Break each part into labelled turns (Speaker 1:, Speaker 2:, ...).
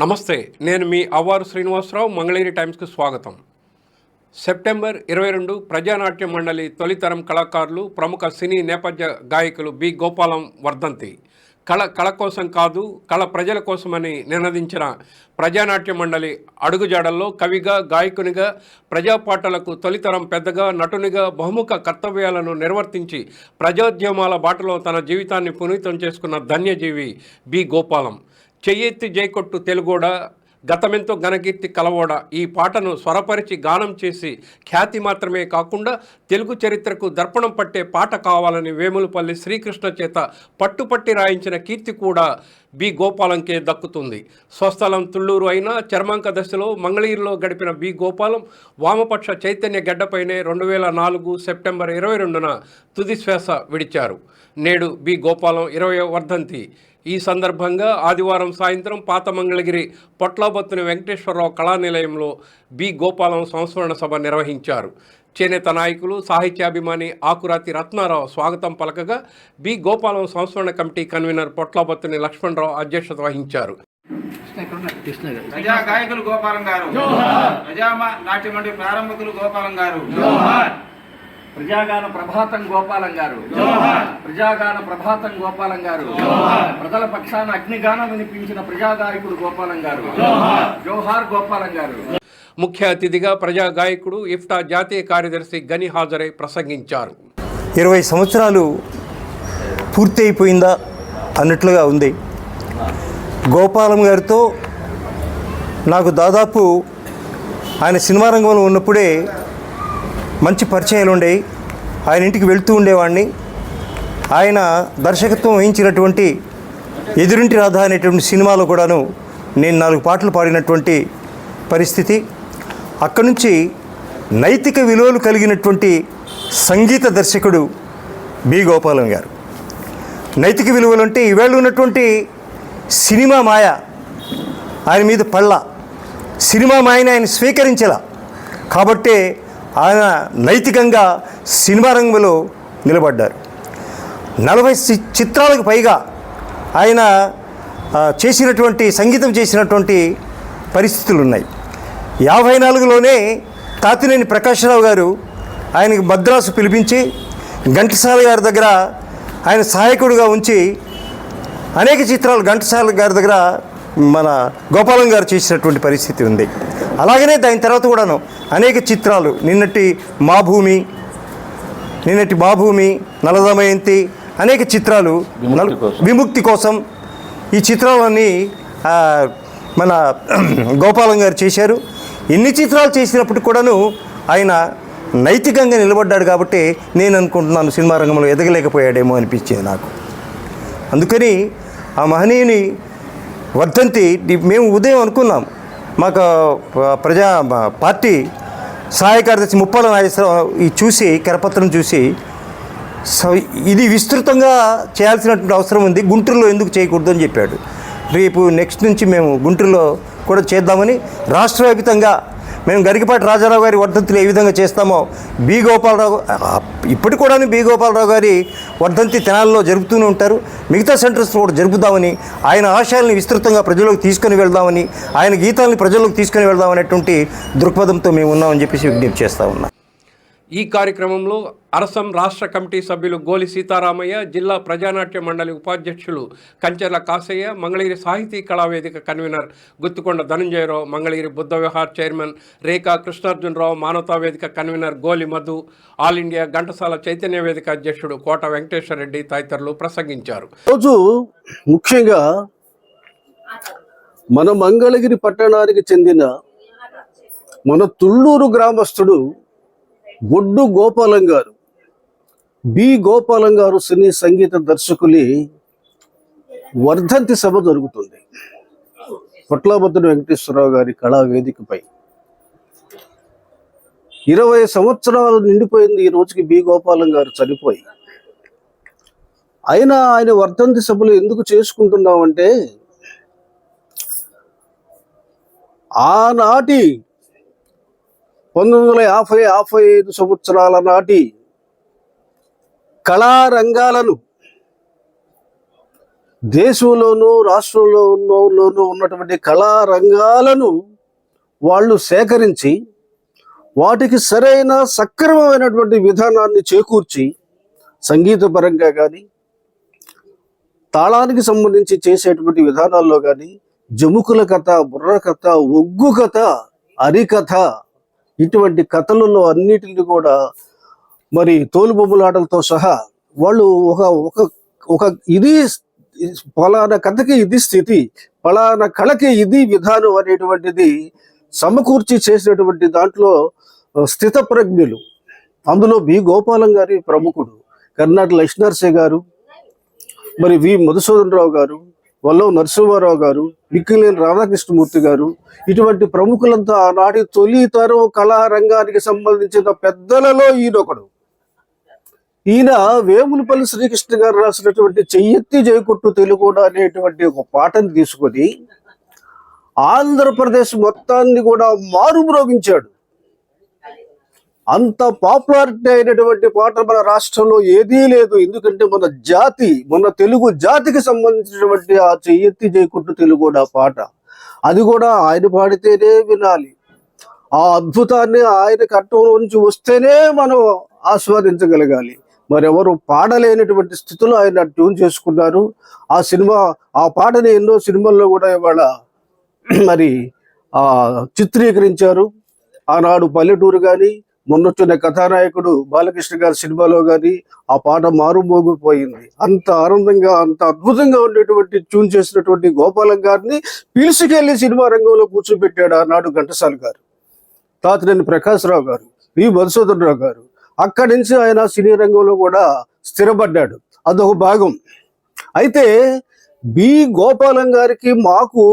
Speaker 1: నమస్తే నేను మీ అవ్వారు శ్రీనివాసరావు మంగళగిరి టైమ్స్కు స్వాగతం. సెప్టెంబర్ ఇరవై రెండు ప్రజానాట్య మండలి తొలితరం కళాకారులు ప్రముఖ సినీ నేపథ్య గాయకులు బి. గోపాలం వర్ధంతి. కళ కళ కోసం కాదు కళ ప్రజల కోసమని నినదించిన ప్రజానాట్య మండలి అడుగుజాడల్లో కవిగా గాయకునిగా ప్రజాపాటలకు తొలితరం పెద్దగా నటునిగా బహుముఖ కర్తవ్యాలను నిర్వర్తించి ప్రజోద్యమాల బాటలో తన జీవితాన్ని పునీతం చేసుకున్న ధన్యజీవి బి. గోపాలం. చెయ్యెత్తి జైకొట్టు తెలుగోడ గతమెంతో ఘనకీర్తి కలవోడ ఈ పాటను స్వరపరిచి గానం చేసి ఖ్యాతి మాత్రమే కాకుండా తెలుగు చరిత్రకు దర్పణం పట్టే పాట కావాలని వేములపల్లి శ్రీకృష్ణ చేత పట్టుపట్టి రాయించిన కీర్తి కూడా బి. గోపాలంకే దక్కుతుంది. స్వస్థలం తుళ్ళూరు అయినా చర్మాంక దశలో మంగళగిరిలో గడిపిన బి. గోపాలం వామపక్ష చైతన్య గడ్డపైనే రెండు వేల నాలుగు సెప్టెంబర్ ఇరవై రెండున తుది శ్వాస విడిచారు. నేడు బి. గోపాలం ఇరవై వర్ధంతి. ఈ సందర్భంగా ఆదివారం సాయంత్రం పాత మంగళగిరి పొట్లబత్తుని వెంకటేశ్వరరావు కళానిలయంలో బి. గోపాలం సంస్మరణ సభ నిర్వహించారు. చేనేత నాయకులు సాహిత్యాభిమాని ఆకురాతి రత్నారావు స్వాగతం పలకగా బి. గోపాలం సంస్మరణ కమిటీ కన్వీనర్ పొట్లబత్తుని లక్ష్మణరావు అధ్యక్షత వహించారు.
Speaker 2: ప్రజా గాయకులు గోపాలం గారు. ప్రజా మా- నాట్య మండలి ప్రారంభకులు గోపాలం గారు.
Speaker 3: ప్రజాగాన ప్రభాతం గోపాలం గారు. ప్రజాగాన ప్రభాతం గోపాలం గారు. ప్రజల పక్షాన అగ్నిగానం వినిపించిన ప్రజాగాయకుడు గోపాలం గారు. జోహార్ గోపాలం గారు.
Speaker 1: ముఖ్య అతిథిగా ప్రజా గాయకుడు ఇఫ్టా జాతీయ కార్యదర్శి గని హాజరై ప్రసంగించారు.
Speaker 4: ఇరవై సంవత్సరాలు పూర్తి అయిపోయిందా అన్నట్లుగా ఉంది. గోపాలం గారితో నాకు దాదాపు ఆయన సినిమా రంగంలో ఉన్నప్పుడే మంచి పరిచయాలు ఉండేవి. ఆయన ఇంటికి వెళ్తూ ఉండేవాడిని. ఆయన దర్శకత్వం వహించినటువంటి ఎదురింటి రాధ అనేటువంటి సినిమాలో కూడాను నేను నాలుగు పాటలు పాడినటువంటి పరిస్థితి. అక్కడి నుంచి నైతిక విలువలు కలిగినటువంటి సంగీత దర్శకుడు బి. గోపాలం గారు. నైతిక విలువలు అంటే ఈవేళ ఉన్నటువంటి సినిమా మాయ. ఆయన మీద పళ్ళ. సినిమా మాయని ఆయన స్వీకరించలా. కాబట్టే ఆయన నైతికంగా సినిమా రంగంలో నిలబడ్డారు. నలభై చిత్రాలకు పైగా ఆయన చేసినటువంటి సంగీతం చేసినటువంటి పరిస్థితులు ఉన్నాయి యాభై నాలుగులోనే తాతినేని ప్రకాశ్రావు గారు ఆయనకి మద్రాసు పిలిపించి ఘంటసాల గారి దగ్గర ఆయన సహాయకుడిగా ఉంచి అనేక చిత్రాలు ఘంటసాల గారి దగ్గర మన గోపాలం గారు చేసినటువంటి పరిస్థితి ఉంది. అలాగనే దాని తర్వాత కూడాను అనేక చిత్రాలు నిన్నటి మా భూమి నిన్నటి మా భూమి నలదమయంతి అనేక చిత్రాలు విముక్తి కోసం. ఈ చిత్రాలన్నీ మన గోపాలం గారు చేశారు. ఎన్ని చిత్రాలు చేసినప్పుడు కూడాను ఆయన నైతికంగా నిలబడ్డాడు కాబట్టి నేను అనుకుంటున్నాను సినిమా రంగంలో ఎదగలేకపోయాడేమో అనిపించింది నాకు. అందుకని ఆ మహనీయుని వర్ధంతి మేము ఉదయం అనుకున్నాం. మాకు ప్రజా పార్టీ సహాయ కార్యదర్శి ముప్పాల నాగేశ్వరరావు ఈ చూసి కరపత్రం చూసి ఇది విస్తృతంగా చేయాల్సినటువంటి అవసరం ఉంది గుంటూరులో ఎందుకు చేయకూడదు అని చెప్పాడు. రేపు నెక్స్ట్ నుంచి మేము గుంటూరులో కూడా చేద్దామని రాష్ట్ర వ్యాప్తంగా మేము గరికపాటి రాజారావు గారి వర్ధంతులు ఏ విధంగా చేస్తామో బి గోపాలరావు ఇప్పటి కూడా బి గోపాలరావు గారి వర్ధంతి తెనాల్లో జరుపుతూనే ఉంటారు. మిగతా సెంటర్స్ కూడా జరుపుదామని ఆయన ఆశయాల్ని విస్తృతంగా ప్రజలకు తీసుకొని వెళ్దామని ఆయన గీతాలని ప్రజల్లోకి తీసుకొని వెళ్దామనేటువంటి దృక్పథంతో మేము ఉన్నామని చెప్పేసి విజ్ఞప్తి చేస్తా ఉన్నాం.
Speaker 1: ఈ కార్యక్రమంలో అరసం రాష్ట్ర కమిటీ సభ్యులు గోలి సీతారామయ్య జిల్లా ప్రజానాట్య మండలి ఉపాధ్యక్షులు Kancharla Kasayya Mangalagiri Sahiti Kalavedika convener Guttukonda Dhananjayarao Mangalagiri Buddha Vihar chairman Rekha Krishnarjunarao Manavata Vedika convener Goli Madhu all India Ghantasala Chaitanya Vedika అధ్యక్షుడు కోట వెంకటేశ్వర రెడ్డి తదితరులు ప్రసంగించారు.
Speaker 5: రోజు ముఖ్యంగా మన మంగళగిరి పట్టణానికి చెందిన మన తుళ్ళూరు గ్రామస్తుడు గొడ్డు గోపాలం గారు బి గోపాలం గారు సినీ సంగీత దర్శకులి వర్ధంతి సభ జరుగుతుంది. పొట్లబద్దుడు వెంకటేశ్వరరావు గారి కళా వేదికపై ఇరవై సంవత్సరాలు నిండిపోయింది ఈ రోజుకి బి గోపాలం గారు చనిపోయి. అయినా ఆయన వర్ధంతి సభలు ఎందుకు చేసుకుంటున్నామంటే ఆనాటి పంతొమ్మిది వందల యాభై యాభై ఐదు సంవత్సరాల నాటి కళారంగాలను దేశంలోనూ రాష్ట్రంలోనూ ఉన్నటువంటి కళారంగాలను వాళ్ళు సేకరించి వాటికి సరైన సక్రమమైనటువంటి విధానాన్ని చేకూర్చి సంగీతపరంగా కానీ తాళానికి సంబంధించి చేసేటువంటి విధానాల్లో కానీ జముకుల కథ బుర్ర కథ ఒగ్గు కథ అరికథ ఇటువంటి కథలలో అన్నిటిని కూడా మరి తోలుబొమ్మలాటలతో సహా వాళ్ళు ఒక ఒక ఒక ఇది ఫలానా కథకి ఇది స్థితి ఫలానా కళకి ఇది విధానం అనేటువంటిది సమకూర్చి చేసినటువంటి దాంట్లో స్థితప్రజ్ఞులు. అందులో బి గోపాలం గారి ప్రముఖుడు కర్ణాటక లక్ష్మీనరసే గారు మరి వి మధుసూదనరావు గారు వల్లవ నరసింహారావు గారు మిక్కిలేని రాధాకృష్ణమూర్తి గారు ఇటువంటి ప్రముఖులంతా ఆనాటి తొలి తరం కళారంగానికి సంబంధించిన పెద్దలలో ఈయనొకడు. ఈయన వేములపల్లి శ్రీకృష్ణ గారు రాసినటువంటి చెయ్యెత్తి జయకొట్టు తెలుగు అనేటువంటి ఒక పాటను తీసుకొని ఆంధ్రప్రదేశ్ మొత్తాన్ని కూడా మారుమ్రోగించాడు. అంత పాపులారిటీ అయినటువంటి పాట మన రాష్ట్రంలో ఏదీ లేదు. ఎందుకంటే మన జాతి మన తెలుగు జాతికి సంబంధించినటువంటి ఆ చెయ్యెత్తి జయకొట్టు తెలుగుడ పాట. అది కూడా ఆయన పాడితేనే వినాలి. ఆ అద్భుతాన్ని ఆయన కట్టం నుంచి వస్తేనే మనం ఆస్వాదించగలగాలి. మరెవరు పాడలేనటువంటి స్థితిలో ఆయన ట్యూన్ చేసుకున్నారు. ఆ సినిమా ఆ పాటని ఎన్నో సినిమాల్లో కూడా ఇవాళ మరి ఆ చిత్రీకరించారు. ఆనాడు పల్లెటూరు కానీ మొన్నొచ్చిన కథానాయకుడు బాలకృష్ణ గారి సినిమాలో కానీ ఆ పాట మారుమోగిపోయింది. అంత ఆనందంగా అంత అద్భుతంగా ఉండేటువంటి ట్యూన్ చేసినటువంటి గోపాలం గారిని పిలుచుకెళ్ళి సినిమా రంగంలో కూర్చోబెట్టాడు ఆనాడు ఘంటసాల గారు. తాతినేని ప్రకాశ్రావు గారు వి మధుసూదనరావు గారు. అక్కడి నుంచి ఆయన సినీ రంగంలో కూడా స్థిరపడ్డాడు. అదొక భాగం. అయితే బి గోపాలం గారికి మాకు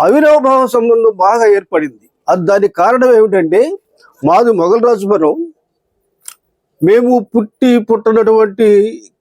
Speaker 5: అవినాభావ సంబంధం బాగా ఏర్పడింది. అది దానికి కారణం ఏమిటంటే మాది మొఘల్ రాజుపురం మేము పుట్టి పుట్టినటువంటి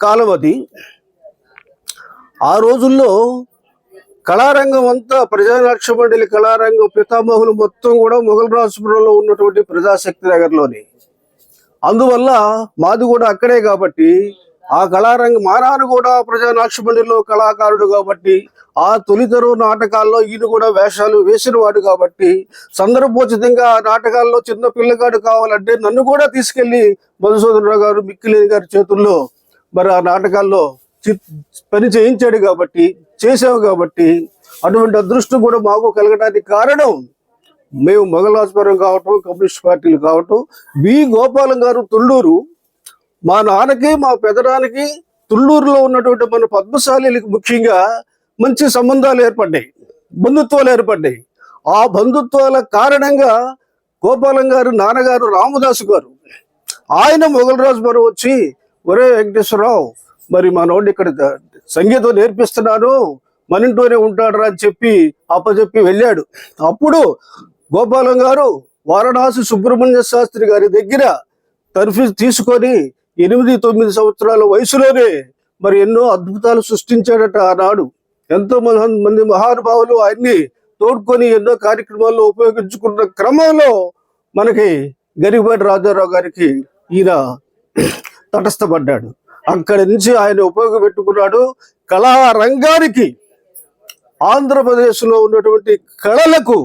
Speaker 5: కాలం అది. ఆ రోజుల్లో కళారంగం అంతా ప్రజానాక్ష మండలి కళారంగం పితామహులు మొత్తం కూడా మొఘల్ రాజపురంలో ఉన్నటువంటి ప్రజాశక్తి నగర్లోని. అందువల్ల మాది కూడా అక్కడే కాబట్టి ఆ కళారంగం మా కూడా ప్రజానాట్య కళాకారుడు కాబట్టి ఆ తొలితరు నాటకాల్లో ఈయన కూడా వేషాలు వేసిన వాడు కాబట్టి సందర్భోచితంగా ఆ నాటకాల్లో చిన్న పిల్లగాడు కావాలంటే నన్ను కూడా తీసుకెళ్ళి మధుసూదనరావు గారు మిక్కిలేని గారి చేతుల్లో మరి ఆ నాటకాల్లో పని చేయించాడు కాబట్టి చేసావు కాబట్టి అటువంటి అదృష్టం కూడా మాకు కలగడానికి కారణం మేము మొగలాస్పురం కావటం కమ్యూనిస్ట్ పార్టీలు కావటం బి గోపాలం గారు తుళ్ళూరు మా నాన్నకి మా పెదనాన్నకి తుళ్ళూరులో ఉన్నటువంటి మన పద్మశాలీలకు ముఖ్యంగా మంచి సంబంధాలు ఏర్పడ్డాయి బంధుత్వాలు ఏర్పడ్డాయి. ఆ బంధుత్వాల కారణంగా గోపాలం గారు నాన్నగారు రామదాసు గారు ఆయన మొగలరాజుపురం వచ్చి ఒరే వెంకటేశ్వరరావు మరి మనోడిని ఇక్కడ సంగీతం నేర్పిస్తున్నాను మన ఇంట్లోనే ఉంటాడరా అని చెప్పి అప్పచెప్పి వెళ్ళాడు. అప్పుడు గోపాలం గారు వారణాసి సుబ్రహ్మణ్య శాస్త్రి గారి దగ్గర తర్ఫీ తీసుకొని ఎనిమిది తొమ్మిది సంవత్సరాల వయసులోనే మరి ఎన్నో అద్భుతాలు సృష్టించాడట ఆనాడు. ఎంతో మంది మంది మహానుభావులు ఆయన్ని తోడుకొని ఎన్నో కార్యక్రమాల్లో ఉపయోగించుకున్న క్రమంలో మనకి గరిబాటి రాజారావు గారికి ఈయన తటస్థపడ్డాడు. అక్కడి నుంచి ఆయన ఉపయోగపెట్టుకున్నాడు కళారంగానికి. ఆంధ్రప్రదేశ్లో ఉన్నటువంటి కళలకు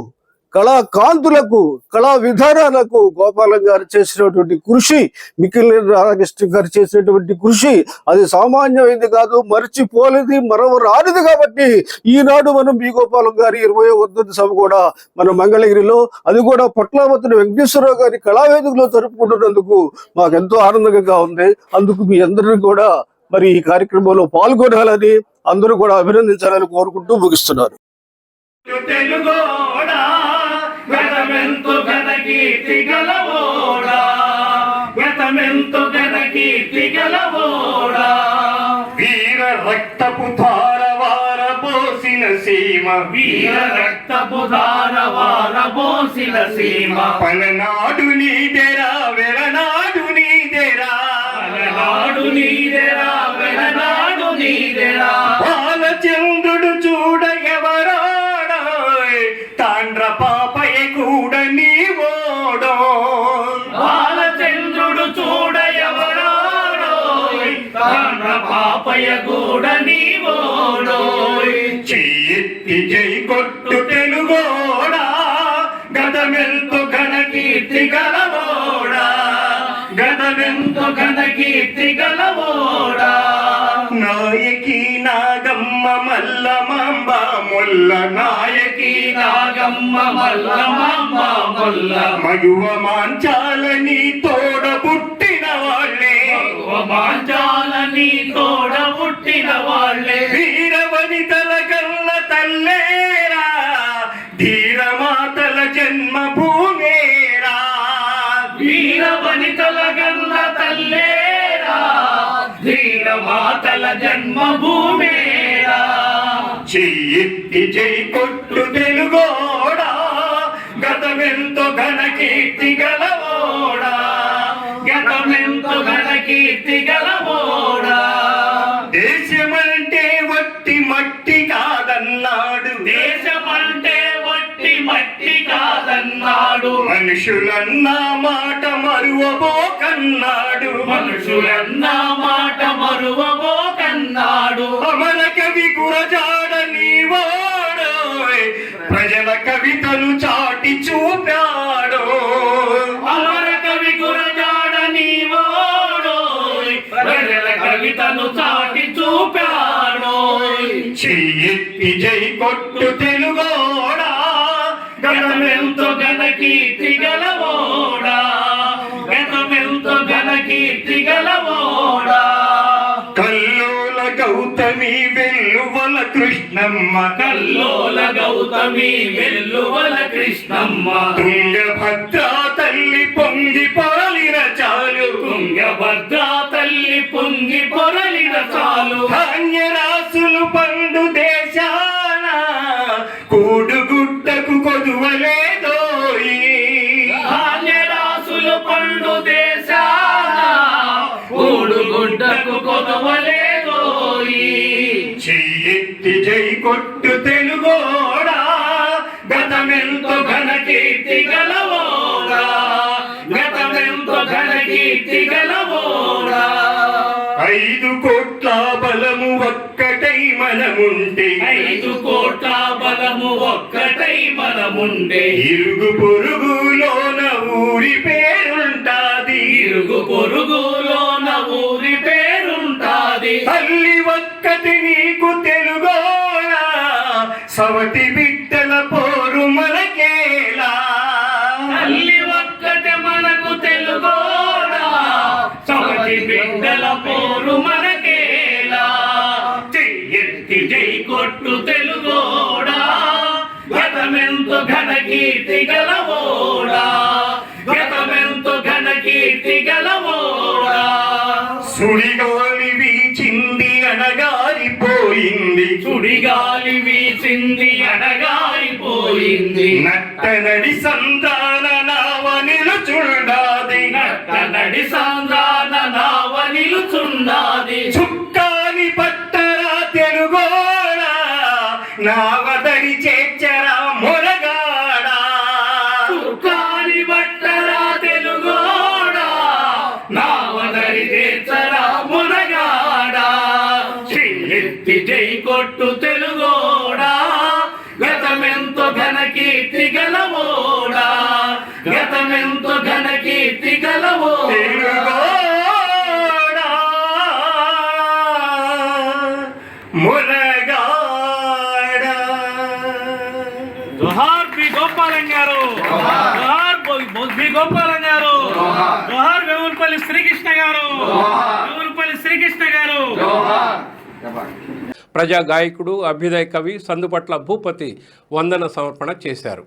Speaker 5: కళా కాంతులకు కళా విధానాలకు గోపాలం గారు చేసినటువంటి కృషి మిక్కిలేని రాధాకృష్ణ గారు చేసినటువంటి కృషి అది సామాన్యమైంది కాదు మర్చిపోలేది మరవరానిది కాబట్టి ఈనాడు మనం బి గోపాలం గారి ఇరవై వర్ధంతి సభ కూడా మన మంగళగిరిలో అది కూడా పట్లావతిని వెంకటేశ్వరరావు గారి కళావేదికలో జరుపుకుంటున్నందుకు మాకెంతో ఆనందంగా ఉంది. అందుకు మీ అందరినీ కూడా మరి ఈ కార్యక్రమంలో పాల్గొనాలని అందరూ కూడా అభినందించాలని కోరుకుంటూ ముగిస్తున్నారు
Speaker 3: గతమెంతు ఘన కీర్తి గలవోడా? గతమెంతు ఘన కీర్తి గలవోడా? వీర రక్తపు ధారవార పోసిన సీమ. వీర రక్తపు ధారవార పోసిన సీమ. పలనాడు నీదెరా వెలనాడు నీదెరా పలనాడు నీదెరా వెలనాడు నీదెరా నీవోడో బాలచంద్రుడు చూడ పాపయ్య కూడా చూడని ఓడోయ్ చెయ్యెత్తి జై కొట్టు తెలుగోడా? గదమెంతో ఘన కీర్తి గలవోడా? గదమెంతో ఘన కీర్తి గలవోడా? నాయకి నాగమ్మ మల్లమాంబ ముల్ల నాయకి నాగమ్మ మల్లమాంబ ముల్ల మగువ మాంచాలని తోడ పుట్టిన వాళ్ళే. మాంచాలని తోడ పుట్టిన వాళ్ళే. ధీరమాతల జన్మభూమేరా. చెయ్యెత్తి జై కొట్టు తెలుగోడా. గతమెంతో ఘన కీర్తి గలవోడా. గతమెంతో ఘన కీర్తి గలవోడా. దేశమంటే వట్టి మట్టి కాదన్నాడు. దేశమంటే వట్టి మట్టి కాదన్నాడు. మనుషులన్నా మాట మరువబోకన్నాడు. మనుషులన్నా మాట కవితలు చాటి చూపాడు. అమర కవి గురజాడ ప్రజల కవితను చాటి చూపాడు చెయ్యెత్తి జై కొట్టు తెలుగోడా. గతమెంతో ఘన కీర్తి గలవోడా. గతమెంతో ఘన కీర్తి గలవోడా. కల్లోల గౌతమి వెల్లువల కృష్ణమ్మ కల్లోల గౌతమి వెల్లువల కృష్ణమ్మ. తుంగభద్రా తల్లి పొంగి పొరలిన చాలు. తుంగభద్ర తల్లి పొంగి పొరలిన చాలు. ధాన్యరాసులు పండు దేశాన. కూడుగుడ్డకు కొదువలేదోయి చెయ్యెత్తి జై కొట్టు తెలుగోడా? గతమెంతో ఘన కీర్తి గలవోడా? గతమెంతో ఘన కీర్తి గలవోడా? ఐదు కోట్ల బలము ఒక్కటై మనముంటే. ఐదు కోట్ల బలము ఒక్కటై మనముంటే. ఇరుగు పొరుగులోన ఊరి చెయ్యెత్తి జై కొట్టు తెలుగోడా? గతమెంతో ఘన కీర్తి గలవోడా? గతమెంతో ఘన కీర్తి గలవోడా? సుడిగాలి వీచింది అడగారిపోయింది సుడిగాలి వీచింది అడగారిపోయింది నట్టనడి సంతాన నావ నిలుచుండాది. నట్టనడి సంతాన
Speaker 6: now శ్రీకృష్ణ గారు.
Speaker 1: ప్రజా గాయకుడు అభ్యుదయ కవి సందుపట్ల భూపతి వందన సమర్పణ చేశారు.